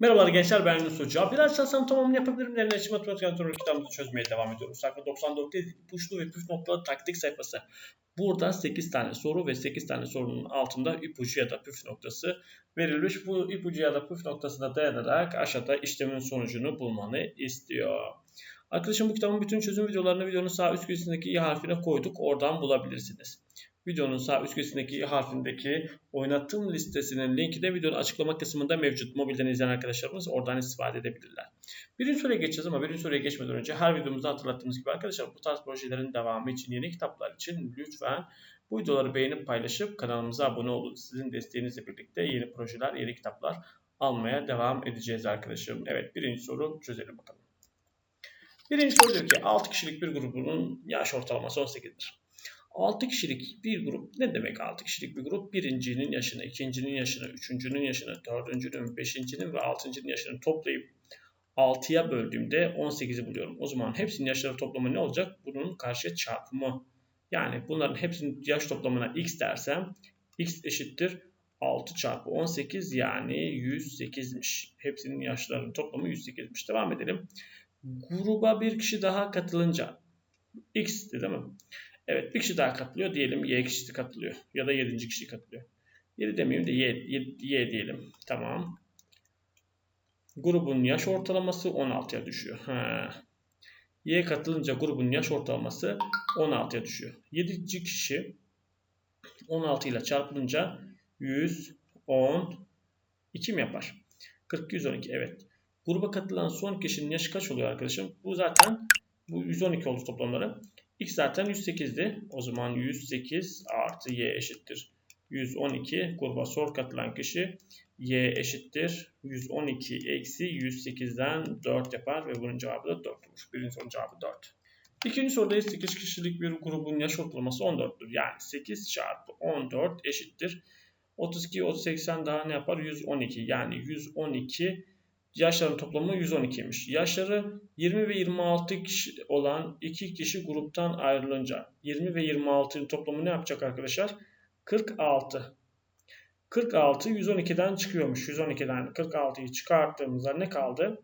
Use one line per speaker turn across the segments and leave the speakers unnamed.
Merhabalar gençler ben Yunus Hoca. Biraz çalışsam tamamını yapabilirim. Derine için matematik antrenörü kitabımızı çözmeye devam ediyoruz. Sayfa 94'te ipuçlu ve püf noktalı taktik sayfası. Burada 8 tane soru ve 8 tane sorunun altında ipucu ya da püf noktası verilmiş. Bu ipucu ya da püf noktasına dayanarak aşağıda işlemin sonucunu bulmanı istiyor. Arkadaşım bu kitabın bütün çözüm videolarını videonun sağ üst köşesindeki i harfine koyduk. Oradan bulabilirsiniz. Videonun sağ üst köşesindeki harfindeki oynattığım listesinin linki de videonun açıklama kısmında mevcut. Mobilden izleyen arkadaşlarımız oradan istifade edebilirler. Birinci soruya geçeceğiz ama birinci soruya geçmeden önce her videomuzda hatırlattığımız gibi arkadaşlar bu tarz projelerin devamı için yeni kitaplar için lütfen bu videoları beğenip paylaşıp kanalımıza abone olun. Sizin desteğinizle birlikte yeni projeler, yeni kitaplar almaya devam edeceğiz arkadaşım. Evet birinci soru çözelim bakalım. Birinci soru diyor ki 6 kişilik bir grubunun yaş ortalaması 18'dir. 6 kişilik bir grup ne demek 6 kişilik bir grup? Birincinin yaşını, ikincinin yaşını, üçüncünün yaşını, dördüncünün, beşincinin ve altıncının yaşını toplayıp 6'ya böldüğümde 18'i buluyorum. O zaman hepsinin yaşları toplamı ne olacak? Bunun karşı çarpımı. Yani bunların hepsinin yaş toplamına x dersem x eşittir 6 çarpı 18 yani 108'miş. Hepsinin yaşlarının toplamı 108'miş. Devam edelim. Gruba bir kişi daha katılınca x değil mi? Evet bir kişi daha katılıyor. Diyelim y kişisi katılıyor. Ya da 7. kişi katılıyor. 7 demeyeyim de y, y, y diyelim. Tamam. Grubun yaş ortalaması 16'ya düşüyor. Ha. Y katılınca grubun yaş ortalaması 16'ya düşüyor. 7. kişi 16 ile çarpılınca 112 mi yapar? 40 112 evet. Gruba katılan son kişinin yaşı kaç oluyor arkadaşım? Bu zaten bu 112 oldu toplamları. X zaten 108'di. O zaman 108 artı y eşittir. 112 gruba sor katılan kişi y eşittir. 112 eksi 108'den 4 yapar ve bunun cevabı da 4 olur. Birinci sorunun cevabı 4. İkinci soruda 8 kişilik bir grubun yaş ortalaması 14'tür. Yani 8 çarpı 14 eşittir. 32, 80 daha ne yapar? 112. Yani 112 Yaşların toplamı 112'ymiş. Yaşları 20 ve 26 kişi olan iki kişi gruptan ayrılınca 20 ve 26'nın toplamı ne yapacak arkadaşlar? 46. 46 112'den çıkıyormuş. 112'den 46'yı çıkarttığımızda ne kaldı?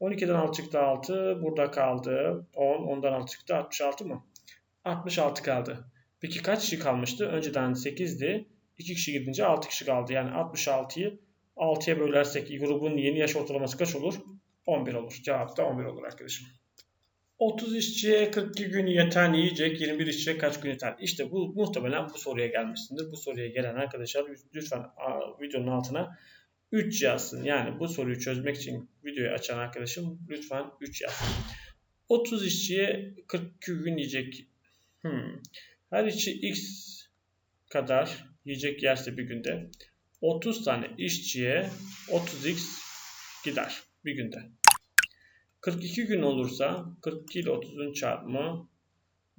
12'den 6 çıktı 6. Burada kaldı 10. Ondan 6 çıktı 66 mı? 66 kaldı. Peki kaç kişi kalmıştı? Önceden 8'di. 2 kişi gidince 6 kişi kaldı. Yani 66'yı 6'ya bölersek grubun yeni yaş ortalaması kaç olur? 11 olur. Cevap da 11 olur arkadaşım. 30 işçiye 42 gün yeter yiyecek, 21 işçiye kaç gün yeter? İşte bu muhtemelen bu soruya gelmişsindir. Bu soruya gelen arkadaşlar lütfen videonun altına 3 yazsın. Yani bu soruyu çözmek için videoyu açan arkadaşım lütfen 3 yazsın. 30 işçiye 42 gün yiyecek. Hmm. Her işçi x kadar yiyecek yerse bir günde 30 tane işçiye 30x gider bir günde. 42 gün olursa 42 ile 30'un çarpımı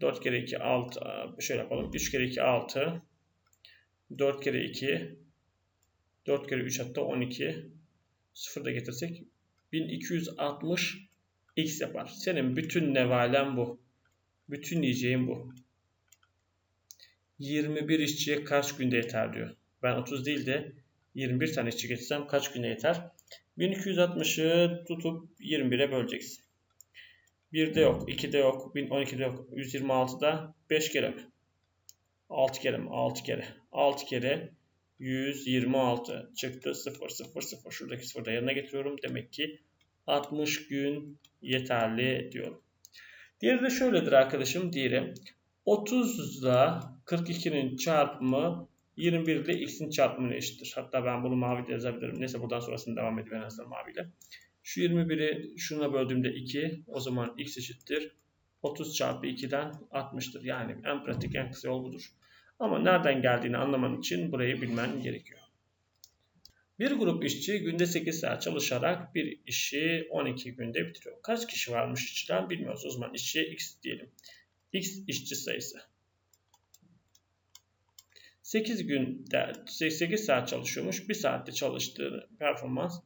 4 kere 2 6 şöyle yapalım 3 kere 2 6 4 kere 2 4 kere 3 hatta 12 sıfır da getirsek 1260 x yapar. Senin bütün nevalen bu. Bütün yiyeceğin bu. 21 işçiye kaç günde yeter diyor. Ben 30 değil de 21 tane işçi getirsem kaç güne yeter? 1260'ı tutup 21'e böleceksin. 1'de yok, 2'de yok, 12'de yok, 126'da 5 kere mi? 6 kere mi? 6 kere. 6 kere 126 çıktı 0 0 0. Şuradaki sıfırı da yanına getiriyorum. Demek ki 60 gün yeterli diyorum. Diğeri de şöyledir arkadaşım. Diğeri 30 ile 42'nin çarpımı 21 ile x'in çarpımına eşittir. Hatta ben bunu mavi de yazabilirim. Neyse buradan sonrasını devam edeyim en azından maviyle. Şu 21'i şuna böldüğümde 2. O zaman x eşittir. 30 çarpı 2'den 60'tır. Yani en pratik en kısa yol budur. Ama nereden geldiğini anlaman için burayı bilmen gerekiyor. Bir grup işçi günde 8 saat çalışarak bir işi 12 günde bitiriyor. Kaç kişi varmış işçiden bilmiyoruz. O zaman işçiye x diyelim. x işçi sayısı. 8 günde 8 saat çalışıyormuş. 1 saatte çalıştığı performans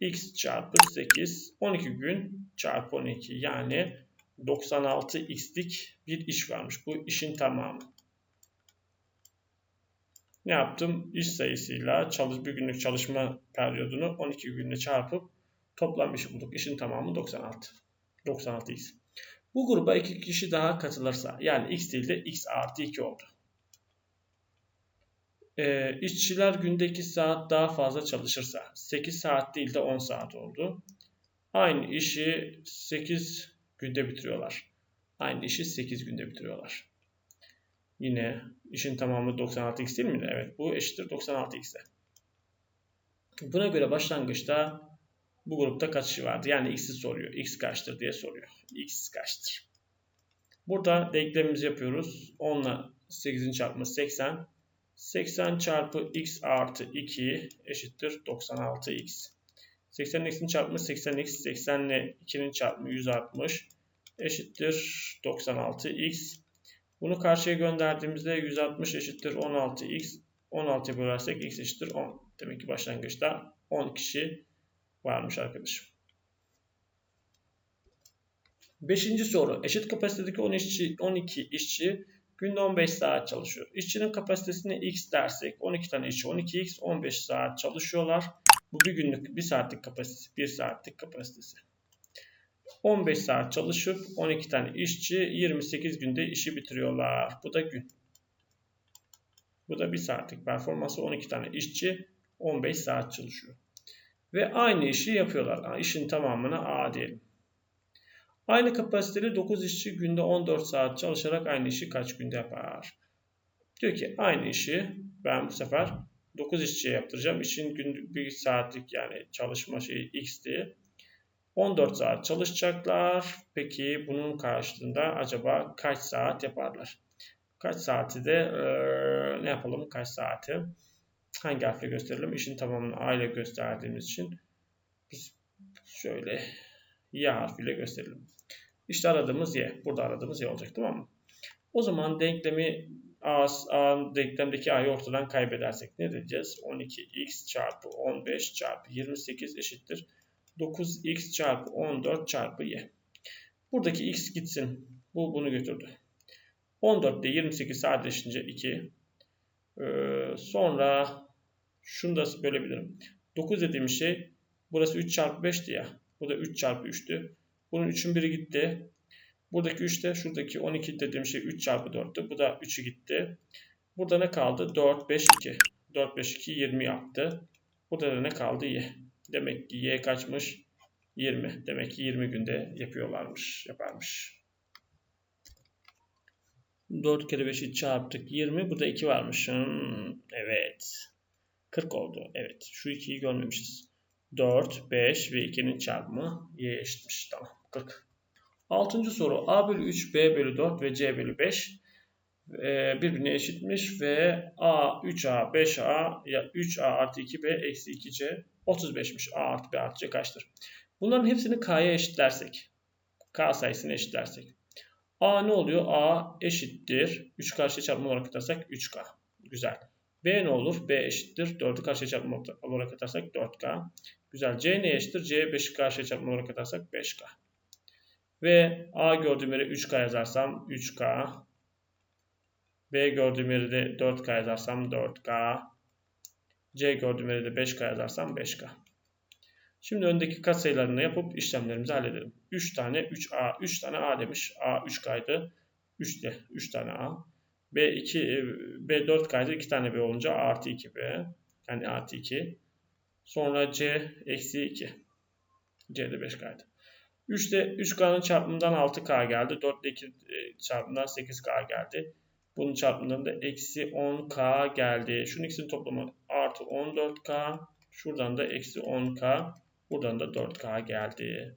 x çarpı 8 12 gün çarpı 12 yani 96x'lik bir iş varmış. Bu işin tamamı. ne yaptım? İş sayısıyla çalış, bir günlük çalışma periyodunu 12 günle çarpıp toplam işi bulduk. İşin tamamı 96. 96x. Bu gruba iki kişi daha katılırsa yani x değil de x artı 2 oldu. Ee, işçiler günde 2 saat daha fazla çalışırsa 8 saat değil de 10 saat oldu. Aynı işi 8 günde bitiriyorlar. Aynı işi 8 günde bitiriyorlar. Yine işin tamamı 96x değil mi? Evet bu eşittir 96x'e. Buna göre başlangıçta bu grupta kaç kişi vardı? Yani x'i soruyor. x kaçtır diye soruyor. x kaçtır? Burada denklemimizi yapıyoruz. 10 ile 8'in çarpımı 80. 80 çarpı x artı 2 eşittir 96x. 80'in x'in çarpımı 80x. 80 ile 2'nin çarpımı 160 eşittir 96x. Bunu karşıya gönderdiğimizde 160 eşittir 16x. 16'ya bölersek x eşittir 10. Demek ki başlangıçta 10 kişi varmış arkadaşım. Beşinci soru. Eşit kapasitedeki 10 işçi, 12 işçi günde 15 saat çalışıyor. İşçinin kapasitesine x dersek 12 tane işçi 12x 15 saat çalışıyorlar. Bu bir günlük 1 saatlik kapasitesi 1 saatlik kapasitesi. 15 saat çalışıp 12 tane işçi 28 günde işi bitiriyorlar. Bu da gün. Bu da 1 saatlik performansı 12 tane işçi 15 saat çalışıyor. Ve aynı işi yapıyorlar. İşin tamamına A diyelim. Aynı kapasiteli 9 işçi günde 14 saat çalışarak aynı işi kaç günde yapar? Diyor ki aynı işi ben bu sefer 9 işçiye yaptıracağım. İşin gün 1 saatlik yani çalışma şeyi X diye. 14 saat çalışacaklar. Peki bunun karşılığında acaba kaç saat yaparlar? Kaç saati de ee, ne yapalım? Kaç saati? Hangi harfle gösterelim? İşin tamamını A ile gösterdiğimiz için biz şöyle Y harfiyle gösterelim. İşte aradığımız Y. Burada aradığımız Y olacak tamam mı? O zaman denklemi A, A denklemdeki A'yı ortadan kaybedersek ne diyeceğiz? 12x çarpı 15 çarpı 28 eşittir 9x çarpı 14 çarpı y. Buradaki x gitsin. Bu bunu götürdü. 14 ile 28 sadeleşince 2. Ee, sonra şunu da bölebilirim. 9 dediğim şey burası 3 çarpı 5'ti ya. Bu da 3 çarpı 3'tü. Bunun 3'ün biri gitti. Buradaki 3 de şuradaki 12 dediğim şey 3 çarpı 4'tü. Bu da 3'ü gitti. Burada ne kaldı? 4, 5, 2. 4, 5, 2, 20 yaptı. Burada da ne kaldı? Y. Demek ki Y kaçmış? 20. Demek ki 20 günde yapıyorlarmış, yaparmış. 4 kere 5'i çarptık 20. Burada 2 varmış. Hmm, evet. 40 oldu. Evet. Şu 2'yi görmemişiz. 4, 5 ve 2'nin çarpımı y eşitmiş. Tamam. 40. Altıncı soru. A bölü 3, B bölü 4 ve C bölü 5 e, birbirine eşitmiş ve A 3A 5A ya 3A artı 2B eksi 2C 35'miş. A artı B artı C kaçtır? Bunların hepsini K'ya eşitlersek. K sayısını eşitlersek. A ne oluyor? A eşittir. 3 karşıya çarpma olarak atarsak 3K. Güzel. B ne olur? B eşittir. 4'ü karşıya çarpma olarak atarsak 4K. Güzel. C ne eşittir? C 5'i karşıya çarpma olarak atarsak 5K. Ve A gördüğüm yere 3K yazarsam 3K. B gördüğüm yere de 4K yazarsam 4K. C gördüğüm yere de 5K yazarsam 5K. Şimdi öndeki katsayılarını yapıp işlemlerimizi halledelim. 3 tane 3A, 3 tane A demiş. A 3K'ydı. 3 de 3 tane A. B2, B4K'ydı. 2 tane B olunca A artı 2B. Yani artı 2. Sonra C eksi 2. C de 5K'ydı. 3 de 3K'nın çarpımından 6K geldi. 4 ile 2 çarpımından 8K geldi. Bunun çarpımından da eksi 10K geldi. Şunun ikisinin toplamı artı 14K. Şuradan da eksi 10K. Buradan da 4K geldi.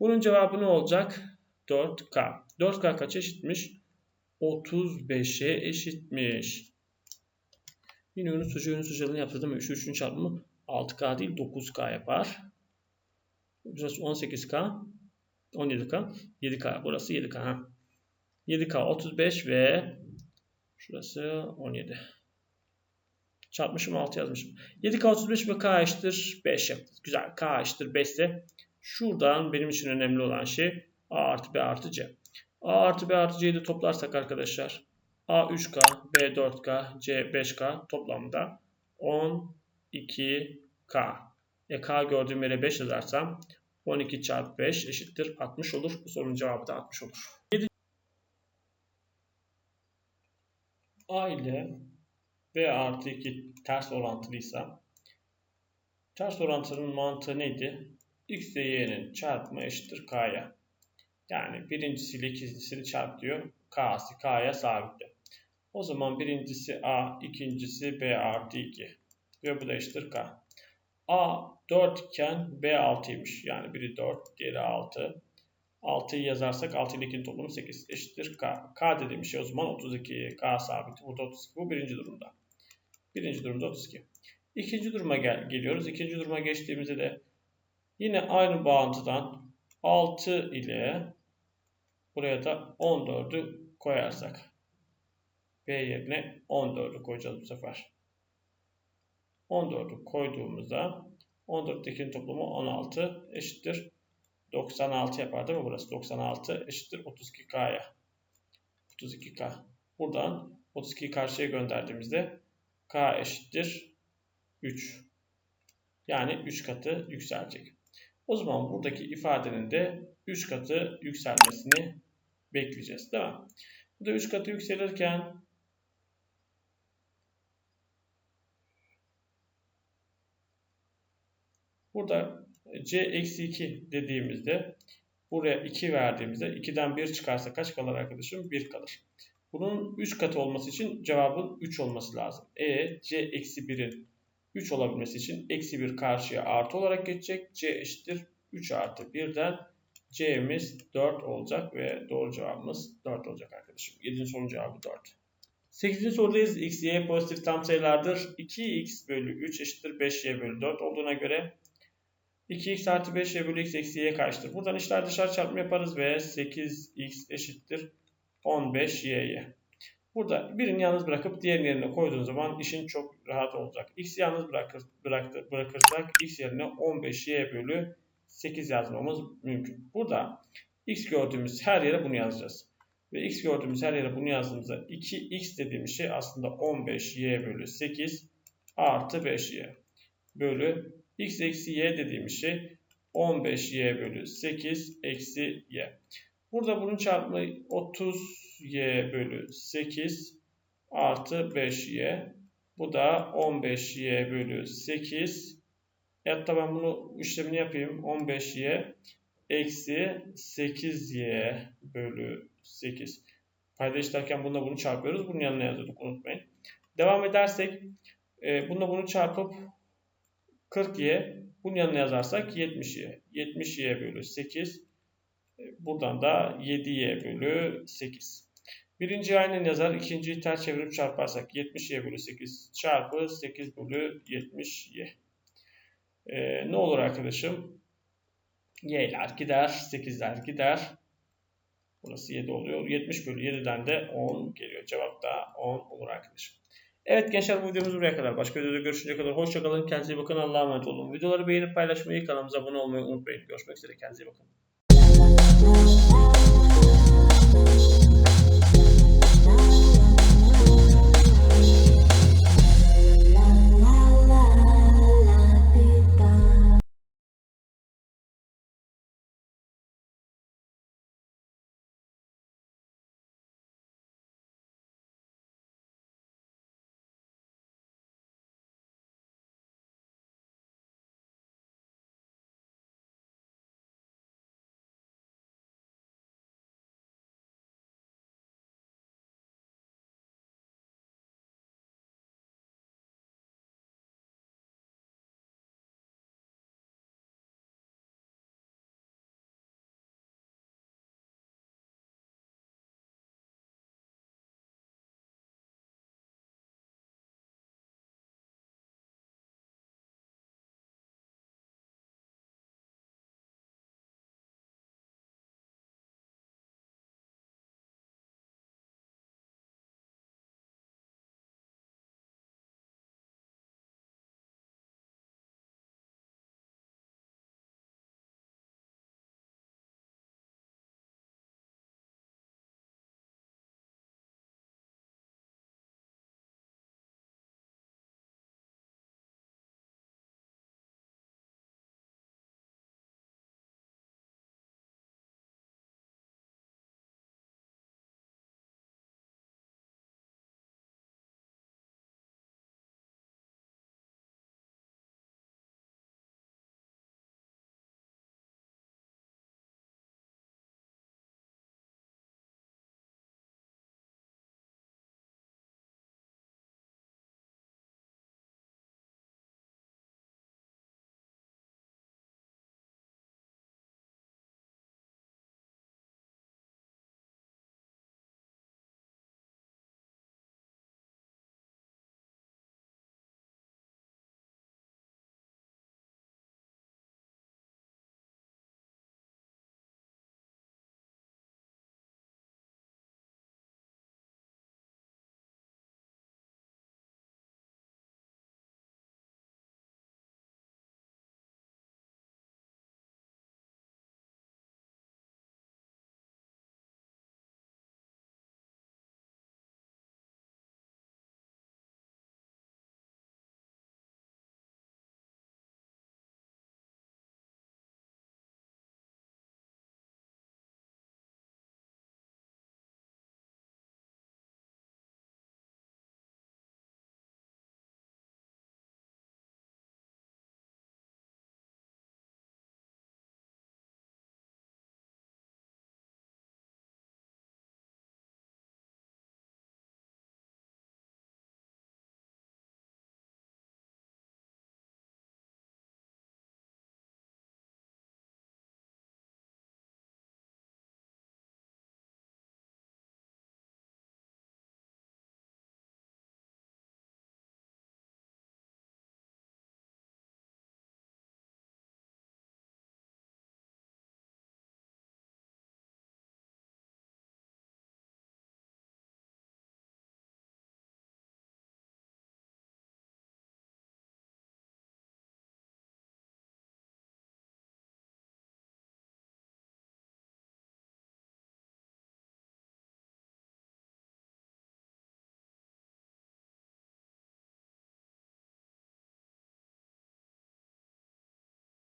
Bunun cevabı ne olacak? 4K. 4K kaç eşitmiş? 35'e eşitmiş. Yine Yunus Hoca Yunus Hoca'nın? 3 3'ün çarpımı 6K değil 9K yapar. Burası 18K. 17K. 7K. Burası 7K. Ha. 7K 35 ve şurası 17. Çarpmışım 6 yazmışım. 7K 35 ve K eşittir 5 yaptık. Güzel. K eşittir 5 ise şuradan benim için önemli olan şey A artı B artı C. A artı B artı C'yi de toplarsak arkadaşlar A 3K, B 4K, C 5K toplamda 12K. E, K gördüğüm yere 5 yazarsam 12 çarpı 5 eşittir 60 olur. Bu sorunun cevabı da 60 olur. A ile B artı 2 ters orantılıysa ters orantının mantığı neydi? X ile Y'nin çarpımı eşittir K'ya. Yani birincisiyle ikincisini çarp diyor. K'sı K'ya sabitle. O zaman birincisi A, ikincisi B artı 2. Ve bu da eşittir K. A 4 iken B 6'ymış. Yani biri 4, diğeri 6. 6'yı yazarsak 6 ile 2'nin toplamı 8 eşittir K. K dediğim şey o zaman 32. K sabiti. Burada 32. Bu birinci durumda. Birinci durumda 32. İkinci duruma gel geliyoruz. İkinci duruma geçtiğimizde de yine aynı bağıntıdan 6 ile buraya da 14'ü koyarsak B yerine 14'ü koyacağız bu sefer. 14'ü koyduğumuzda 14'tekinin toplamı 16 eşittir 96 yapar değil mi burası? 96 eşittir 32K'ya. 32K. Buradan 32'yi karşıya gönderdiğimizde K eşittir 3. Yani 3 katı yükselecek. O zaman buradaki ifadenin de 3 katı yükselmesini bekleyeceğiz değil mi? Bu da 3 katı yükselirken burada c eksi 2 dediğimizde buraya 2 verdiğimizde 2'den 1 çıkarsa kaç kalır arkadaşım? 1 kalır. Bunun 3 katı olması için cevabın 3 olması lazım. E c eksi 1'in 3 olabilmesi için eksi 1 karşıya artı olarak geçecek. c eşittir 3 artı 1'den c'miz 4 olacak ve doğru cevabımız 4 olacak arkadaşım. 7. sorunun cevabı 4. 8. sorudayız. x, y pozitif tam sayılardır. 2x bölü 3 eşittir 5y bölü 4 olduğuna göre 2x artı 5y bölü x eksi y kaçtır? Buradan işler dışarı çarpımı yaparız ve 8x eşittir 15y'ye. Burada birini yalnız bırakıp diğerini yerine koyduğun zaman işin çok rahat olacak. X'i yalnız bırakır, bıraktı, bırakırsak x yerine 15y bölü 8 yazmamız mümkün. Burada x gördüğümüz her yere bunu yazacağız. Ve x gördüğümüz her yere bunu yazdığımızda 2x dediğimiz şey aslında 15y bölü 8 artı 5y bölü x eksi y dediğimiz şey 15y bölü 8 eksi y. Burada bunun çarpımı 30y bölü 8 artı 5y. Bu da 15y bölü 8. Hatta ben bunu işlemini yapayım. 15y eksi 8y bölü 8. Payda işlerken bununla bunu çarpıyoruz. Bunun yanına yazıyorduk unutmayın. Devam edersek e, bununla bunu çarpıp 40y bunun yanına yazarsak 70y. 70y bölü 8. E, buradan da 7y bölü 8. Birinci aynen yazar. ikinciyi ters çevirip çarparsak 70y bölü 8 çarpı 8 bölü 70y. Ee, ne olur arkadaşım? Y'ler gider. 8'ler gider. Burası 7 oluyor. 70 bölü 7'den de 10 geliyor. Cevap da 10 olur arkadaşım. Evet gençler bu videomuz buraya kadar. Başka videoda görüşünceye kadar hoşçakalın. Kendinize iyi bakın. Allah'a emanet olun. Videoları beğenip paylaşmayı, kanalımıza abone olmayı unutmayın. Görüşmek üzere. Kendinize iyi bakın.